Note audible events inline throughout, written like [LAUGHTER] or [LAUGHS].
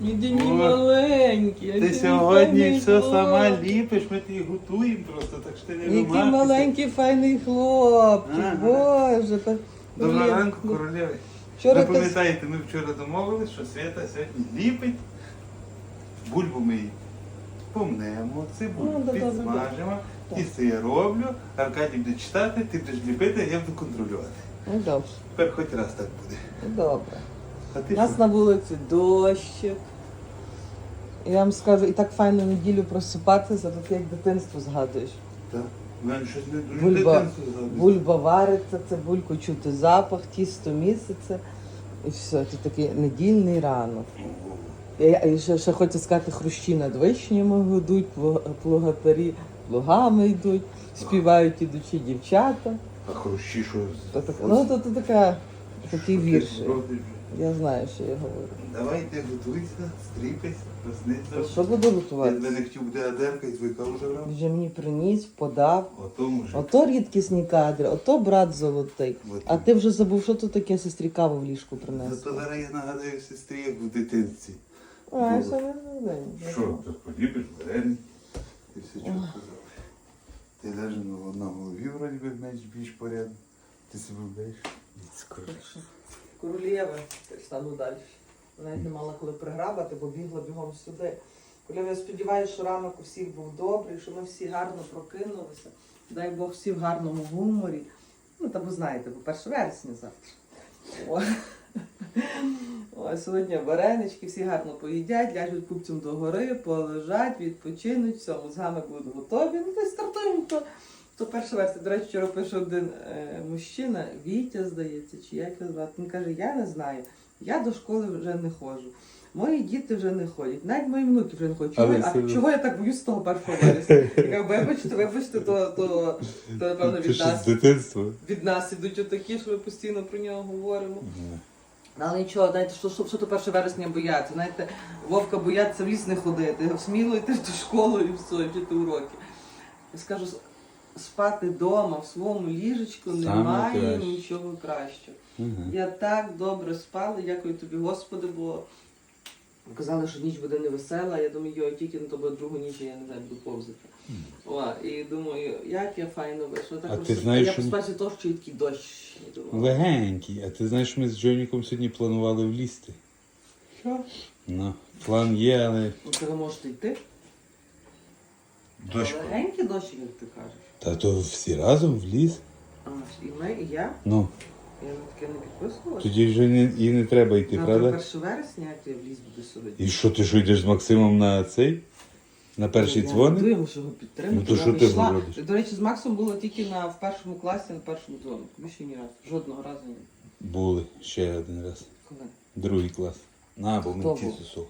Які мій маленький. Ти сьогодні файний все сама ліпиш, ми тобі готуємо просто, так що ти не Який вимахуйся. маленький файний хлопчик, Ага. боже. та- Доброго Блін, ранку, ну, королеви. Вчора Ви ти- пам'ятаєте, ми вчора домовились, що Свята сьогодні ліпить. Бульбу ми її помнемо, цибулю Ну, да, да, да, підсмажимо, да. тісто я роблю, Аркадій буде читати, ти будеш ліпити, а я буду контролювати. Ну добре, Тепер хоч раз так буде. ну добре. А У нас що? на вулиці дощик. Я вам скажу, і так файно неділю просипатися, то ти як дитинство згадуєш. Так. Мене щось не дуже Бульба, дитинство згадується. бульба вариться, цибульку чути запах, тісто місяця. І все, це такий недільний ранок. Ого. Я, ще, ще хочу сказати, хрущі над вишнями гудуть, плуг- плугатарі плугами йдуть, співають ідучі дівчата. А хрущі що? То, так, ну, то, то така, такий Що ти вірш. зробиш вже? Я знаю, що я говорю. Давай ти готуйся, стріпайся, проснися. Що буду Я тебе не хотів буде адерка і твій каву забрав. Вже мені приніс, подав. О тому ж. Ото рідкісні кадри, ото брат золотий. От. А ти вже забув, що тут таке сестрі каву в ліжку принесла. Зато зараз я нагадаю сестрі, як в дитинці. А, що не день. Що, ти поліпиш варені і все чітко добре. Ти навіть на голові вроді би менш більш порядно. Ти себе вдаєш? Скоро. Королєва, стану далі. Навіть не мала коли приграбати, бо бігла бігом сюди. Королєва, я сподіваюся, що ранок у всіх був добрий, що ми всі гарно прокинулися. Дай Бог всі в гарному гуморі. Ну, та ви знаєте, бо 1 вересня завтра. О. О, сьогодні варенички, всі гарно поїдять, ляжуть купцем до гори, полежать, відпочинуть, все, мозгами будуть готові. Ну, й стартуємо. То, то перша версія. До речі, вчора пише один е, мужчина, Вітя, здається, чи як його звати. Він каже, я не знаю, я до школи вже не ходжу. Мої діти вже не ходять, навіть мої внуки вже не ходять. Чого, Але а чого я так боюсь з того першого вересня? Я кажу, вибачте, вибачте, то, то, то напевно від нас, дитинства? від нас ідуть отакі, що ми постійно про нього говоримо. Але нічого, знаєте, що, що, що то 1 вересня бояться. Знаєте, Вовка бояться в ліс не ходити, сміло йти в ту школу і все, і вчити уроки. Я скажу, спати вдома в своєму ліжечку Саме немає краще. нічого кращого. Я так добре спала, дякую тобі, Господи, бо казали, що ніч буде невесела. Я думаю, йо, тільки на тобі другу ніч я не знаю, буду повзати. О, і думаю, як я файно вийшла. Так А ти просто- знаєш, я що- поспачу того, що такий дощ. Я думала, Легенький. А ти знаєш, ми з Джоніком сьогодні планували влізти. що? Ну, план є, але. Ну, ви можете йти. Дощ. Легенький дощ, як ти кажеш. Та то всі разом в ліс. А, і ми, і я. Ну, Я на таке не підписувалася. тоді вже не, і не треба йти, Завтра правда? 1 вересня, як я в ліс буду сьогодні. І що ти що йдеш з Максимом на цей? На перший я дзвоник? Я мушу його підтримати. Ну, то я що ти вийшла. робиш? До речі, з Максом було тільки на, в першому класі на першому дзвонику. Більше ні разу. Жодного разу ні. Були ще один раз. Коли? Другий клас. На, бо Хто мені був? сох.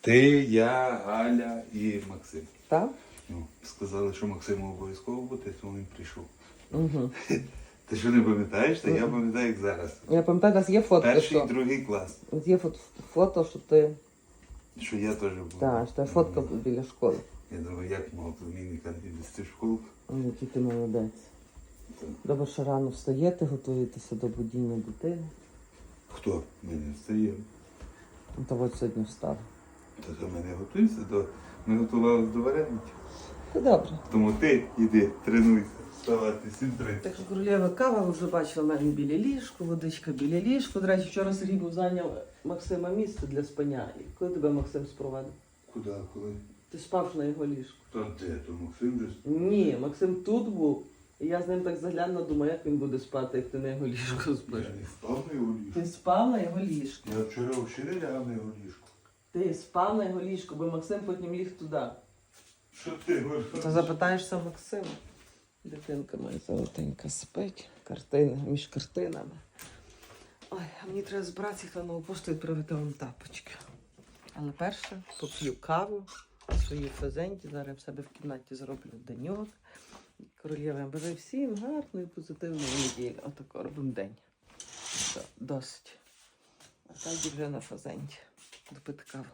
Ти, я, Галя і Максим. Так? Ну, сказали, що Максиму обов'язково бути, то він прийшов. Угу. [LAUGHS] Ти що не пам'ятаєш? Та я пам'ятаю, як зараз. Я пам'ятаю, у нас є фотки, Перший і що... другий клас. Є фото, фото, що ти... Що я теж був. Так, що фотка біля школи. Я думаю, як мого племінника відвести в школу. Який ти молодець. Так. Добре, що рано встаєте, готуєтеся до будіння дитини. Хто? Ми не встаємо. Ну, То от сьогодні встав. Та що ми не готуємося, то ми готувалися до вареників. Та добре. Тому ти йди, тренуйся, вставати 7.30. Так що королева кава, ви вже бачили в мене біля ліжку, водичка біля ліжку. До речі, вчора Сергій був зайняв Максима місце для спання. І коли тебе Максим спровадив? Куди, коли? Ти спав на його ліжку. Та де, то Максим же. Ні, Максим тут був. І я з ним так заглянно думаю, як він буде спати, як ти на його ліжку Я спиш. не спав на його ліжку. Ти спав на його ліжку. Я вчора взагалі ляг на його ліжку. Ти спав на його ліжку, бо Максим потім ліг туди. Що ти говориш? То запитаєшся Максима. Дитинка моя золотенька спить, картина між картинами. Ой, а мені треба збиратися їх на нову пошту і відправити вам тапочки. Але перше поп'ю каву в своїй фазенті. Зараз я в себе в кімнаті зроблю деньок. Королєва, я бажаю всім гарної, позитивної неділі. Отако робимо день. Все, досить. А так вже на фазенті. Допити каву.